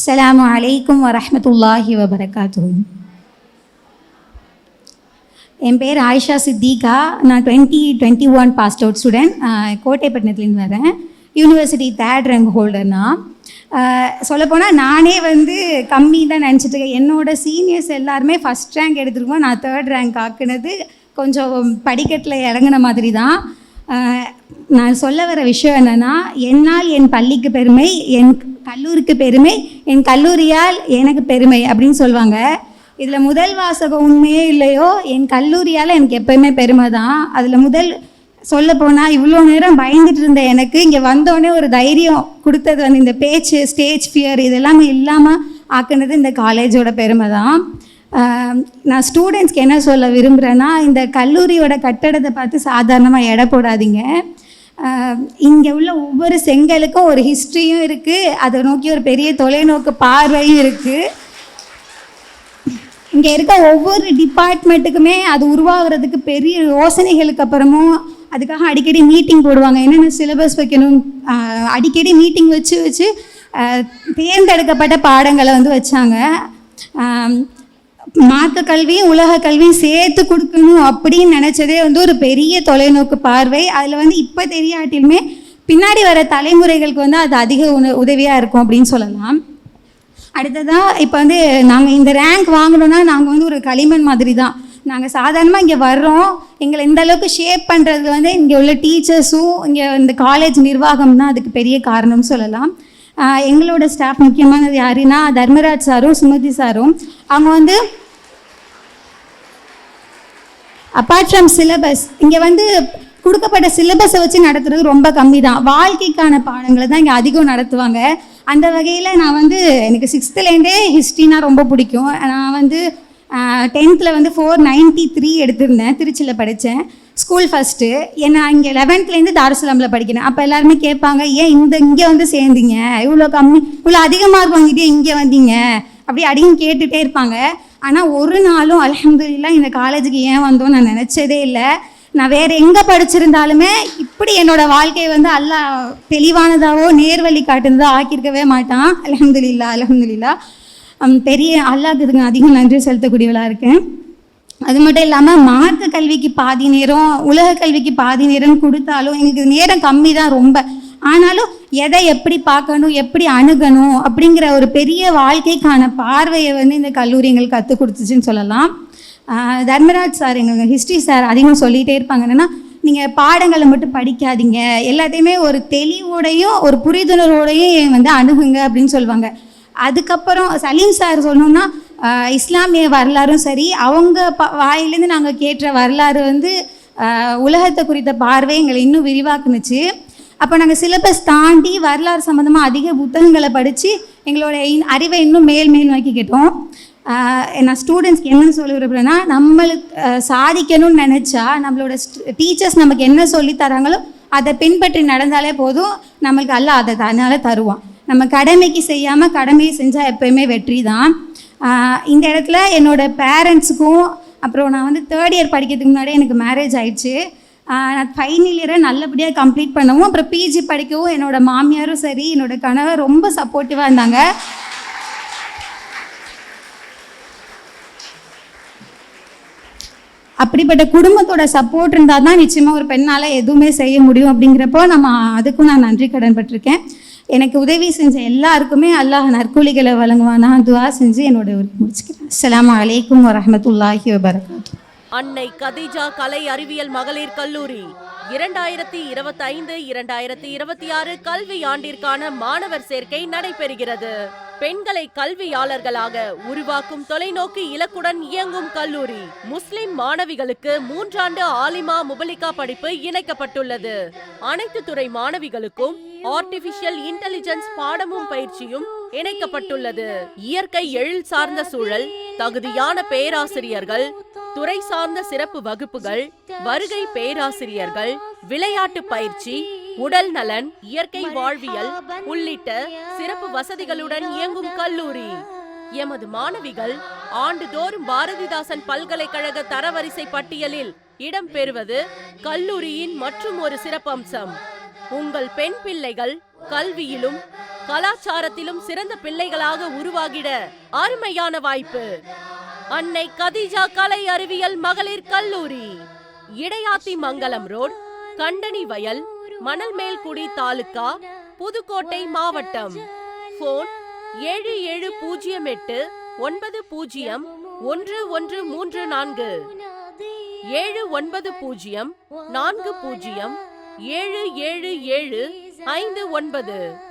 அஸ்ஸலாமு அலைக்கும் வரமத்துல்லாஹி வபரகாத்துஹு என் பேர் ஆயிஷா சித்திகா. நான் twenty twenty one passed out student கோட்டைப்பட்டினத்துலேருந்து வரேன். யூனிவர்சிட்டி தேர்ட் ரேங்க் ஹோல்டர்னா சொல்லப்போனால் நானே வந்து கம்மி தான் நினச்சிட்டு இருக்கேன். என்னோட சீனியர்ஸ் எல்லாருமே ஃபஸ்ட் ரேங்க் எடுத்துருக்கோம். நான் தேர்ட் ரேங்க் ஆக்குனது கொஞ்சம் படிக்கட்டில் இறங்குன மாதிரி தான். நான் சொல்ல வர விஷயம் என்னென்னா என்னால் என் பள்ளிக்கு பெருமை என் கல்லூரிக்கு பெருமை என் கல்லூரியால் எனக்கு பெருமை அப்படின்னு சொல்லுவாங்க இதில் முதல் வாசகம் உண்மையே இல்லையோ? என் கல்லூரியால் எனக்கு எப்பயுமே பெருமை தான். அதில் முதல் சொல்ல போனால் இவ்வளோ நேரம் பயந்துட்டு இருந்த எனக்கு. இங்கே வந்தோடனே ஒரு தைரியம் கொடுத்தது வந்து இந்த பேச்சு ஸ்டேஜ் ஃபியர் இதெல்லாமே இல்லாமல் ஆக்குனது இந்த காலேஜோட பெருமை தான். நான் ஸ்டூடெண்ட்ஸ்க்கு என்ன சொல்ல விரும்புகிறேன்னா இந்த கல்லூரியோட கட்டடத்தை பார்த்து சாதாரணமாக எடை போடாதீங்க. இங்கே உள்ள ஒவ்வொரு செங்கலுக்கும் ஒரு ஹிஸ்ட்ரியும் இருக்குது அதை நோக்கி ஒரு பெரிய தொலைநோக்கு பார்வையும் இருக்குது இங்கே இருக்க ஒவ்வொரு டிபார்ட்மெண்ட்டுக்குமே அது உருவாகிறதுக்கு பெரிய யோசனைகளுக்கு அப்புறமும் அதுக்காக அடிக்கடி மீட்டிங் போடுவாங்க. என்னென்ன சிலபஸ் வைக்கணும்? அடிக்கடி மீட்டிங் வச்சு வச்சு தேர்ந்தெடுக்கப்பட்ட பாடங்களை வந்து வச்சாங்க. மார்க்க கல்வியும் உலக கல்வியும் சேர்த்து கொடுக்கணும் அப்படின்னு நினச்சதே வந்து ஒரு பெரிய தொலைநோக்கு பார்வை. அதில் வந்து இப்போ தெரியாட்டிலுமே பின்னாடி வர தலைமுறைகளுக்கு வந்து அது அதிக உண உதவியாக இருக்கும் அப்படின்னு சொல்லலாம். அடுத்ததாக இப்போ வந்து நாங்கள் இந்த ரேங்க் வாங்கணும்னா நாங்கள் வந்து ஒரு களிமண் மாதிரி தான் நாங்கள் சாதாரணமாக இங்கே வர்றோம். எங்களை இந்த அளவுக்கு ஷேப் பண்ணுறது வந்து இங்கே உள்ள டீச்சர்ஸும் இங்கே இந்த காலேஜ் நிர்வாகம் தான் அதுக்கு பெரிய காரணம்னு சொல்லலாம். எங்களோட ஸ்டாஃப் முக்கியமானது யாருன்னா தர்மராஜ் சாரும் சுமதி சாரும். அவங்க வந்து அப்பார்ட் ஃப்ரம் சிலபஸ் இங்கே வந்து கொடுக்கப்பட்ட சிலபஸை வச்சு நடத்துறது ரொம்ப கம்மி தான் வாழ்க்கைக்கான பாடங்களை தான் இங்கே அதிகம் நடத்துவாங்க. அந்த வகையில் நான் வந்து எனக்கு சிக்ஸ்த்துலேருந்தே ஹிஸ்ட்ரினா ரொம்ப பிடிக்கும். நான் வந்து டென்த்தில் வந்து ஃபோர் நைன்ட்டி த்ரீ எடுத்திருந்தேன். திருச்சியில் படித்தேன் ஸ்கூல் ஃபஸ்ட்டு ஏன்னா இங்கே லெவன்த்லேருந்து தாரசலாமில் படிக்கிறேன் அப்போ எல்லாருமே கேட்பாங்க ஏன் இந்த இங்கே வந்து சேர்ந்தீங்க? இவ்வளோ கம்மி இவ்வளோ அதிகமாக மார்க் இங்கே வந்தீங்க? அப்படி அடியும் கேட்டுகிட்டே இருப்பாங்க. ஆனால் ஒரு நாளும் அல்ஹம்துலில்லாஹ் இந்த காலேஜுக்கு ஏன் வந்தோம் நான் நினச்சதே இல்லை. நான் வேறு எங்கே படிச்சிருந்தாலுமே இப்படி என்னோடய வாழ்க்கையை வந்து அல்லாஹ் தெளிவானதாகவோ நேர்வழி காட்டுனதோ ஆக்கியிருக்கவே மாட்டான். அல்ஹம்துலில்லாஹ் அல்ஹம்துலில்லாஹ். பெரிய அல்லாஹ்க்கு இதுக்கு அதிகம் நன்றி செலுத்தக்கூடியவளாக இருக்கேன். அது மட்டும் இல்லாமல் மார்க்க கல்விக்கு பாதி நேரம் உலக கல்விக்கு பாதி நேரம் கொடுத்தாலும் எங்களுக்கு நேரம் கம்மி தான் ரொம்ப. ஆனாலும் எதை எப்படி பார்க்கணும் எப்படி அணுகணும் அப்படிங்கிற ஒரு பெரிய வாழ்க்கைக்கான பார்வையை வந்து இந்த கல்லூரி எங்களுக்கு கற்றுக் கொடுத்துச்சுன்னு சொல்லலாம். தர்மராஜ் சார் எங்களுக்கு ஹிஸ்ட்ரி சார் அதிகமாக சொல்லிகிட்டே இருப்பாங்க. என்னென்னா நீங்கள் பாடங்களை மட்டும் படிக்காதீங்க. எல்லாத்தையுமே ஒரு தெளிவோடையும் ஒரு புரிதுணர்வோடையும் வந்து அணுகுங்க அப்படின்னு சொல்லுவாங்க. அதுக்கப்புறம் சலீம் சார் சொல்லணும்னா இஸ்லாமிய வரலாறும் சரி அவங்க ப வாயிலேருந்து நாங்கள் கேட்ட வரலாறு வந்து உலகத்தை குறித்த பார்வை எங்களை இன்னும் விரிவாக்குனுச்சு. அப்போ நாங்கள் சிலபஸ் தாண்டி வரலாறு சம்மந்தமாக அதிக புத்தகங்களை படித்து எங்களோட இன்- அறிவை இன்னும் மேல் மேல் நோக்கி நான் ஸ்டூடெண்ட்ஸ்க்கு என்னென்னு சொல்ல விரும்புகிறேன்னா நம்மளுக்கு சாதிக்கணும்னு நினச்சா நம்மளோட டீச்சர்ஸ் நமக்கு என்ன சொல்லி தராங்களோ அதை பின்பற்றி நடந்தாலே போதும் நம்மளுக்கு அல்ல அதை அதனால் தருவான். நம்ம கடமைக்கு செய்யாமல் கடமையை செஞ்சால் எப்பயுமே வெற்றி தான். இந்த இடத்துல என்னோட பேரண்ட்ஸுக்கும் அப்புறம் நான் வந்து தேர்ட் இயர் படிக்கிறதுக்கு முன்னாடி எனக்கு மேரேஜ் ஆயிடுச்சு. நான் ஃபைனல் இயரை நல்லபடியாக கம்ப்ளீட் பண்ணவும் அப்புறம் பிஜி படிக்கவும் என்னோடய மாமியாரும் சரி என்னோட கணவர் ரொம்ப சப்போர்ட்டிவாக இருந்தாங்க. அப்படிப்பட்ட குடும்பத்தோட சப்போர்ட் இருந்தால் தான் நிச்சயமாக ஒரு பெண்ணால் எதுவுமே செய்ய முடியும் அப்படிங்கிறப்போ நம்ம அதுக்கும் நான் நன்றி கடன் பட்டிருக்கேன். எனக்கு உதவி செஞ்ச எல்லாருக்குமே அல்லாஹ் நற்கூலிகளை வழங்குவானா துவா செஞ்சு என்னோட உரை முடிச்சுக்கிறேன். அஸ்ஸலாமு வலைக்கம் வரமத்துல்லாஹி வபரகாத்து அன்னை கதீஜா கலை அறிவியல் மகளிர் கல்லூரி. இரண்டாயிரத்தி இருபத்தி ஐந்து இரண்டாயிரத்தி இருபத்தி ஆறு கல்வி ஆண்டிற்கான மாணவர் சேர்க்கை நடைபெறுகிறது. பெண்களை கல்வியாளர்களாக உருவாக்கும் தொலைநோக்கு இலக்குடன் இயங்கும் கல்லூரி. முஸ்லிம் மாணவிகளுக்கு மூன்றாண்டு ஆலிமா முபலிகா படிப்பு இணைக்கப்பட்டுள்ளது. அனைத்து துறை மாணவிகளுக்கும் ஆர்டிபிஷியல் இன்டெலிஜென்ஸ் பாடமும் பயிற்சியும் இணைக்கப்பட்டுள்ளது. இயற்கை எழில் சார்ந்த சூழல் தகுதியான பேராசிரியர்கள் துறை சார்ந்த சிறப்பு வகுப்புகள் வருகை பேராசிரியர்கள் விளையாட்டு பயிற்சி உடல் நலன் இயற்கை வாழ்வியல் உள்ளிட்ட சிறப்பு வசதிகளுடன் இயங்கும் கல்லூரி. எமது மாணவிகள் ஆண்டுதோறும் பாரதிதாசன் பல்கலைக்கழக தரவரிசை பட்டியலில் இடம்பெறுவது கல்லூரியின் மற்றும் ஒரு சிறப்பம்சம். உங்கள் பெண் பிள்ளைகள் கல்வியிலும் கலாச்சாரத்திலும் சிறந்த பிள்ளைகளாக உருவாகிட அருமையான வாய்ப்பு. அன்னை கதிஜா கலை அறிவியல் மகளிர் கல்லூரி. இடையாத்தி மங்கலம் ரோட் கண்டனி வயல் மணல்மேல்குடி தாலுகா புதுக்கோட்டை மாவட்டம். போன் ஏழு ஏழு பூஜ்ஜியம் எட்டு ஒன்பது பூஜ்ஜியம் ஒன்று ஒன்று மூன்று நான்கு. ஏழு ஒன்பது பூஜ்ஜியம் நான்கு பூஜ்ஜியம் ஏழு ஏழு ஏழு ஐந்து ஒன்பது.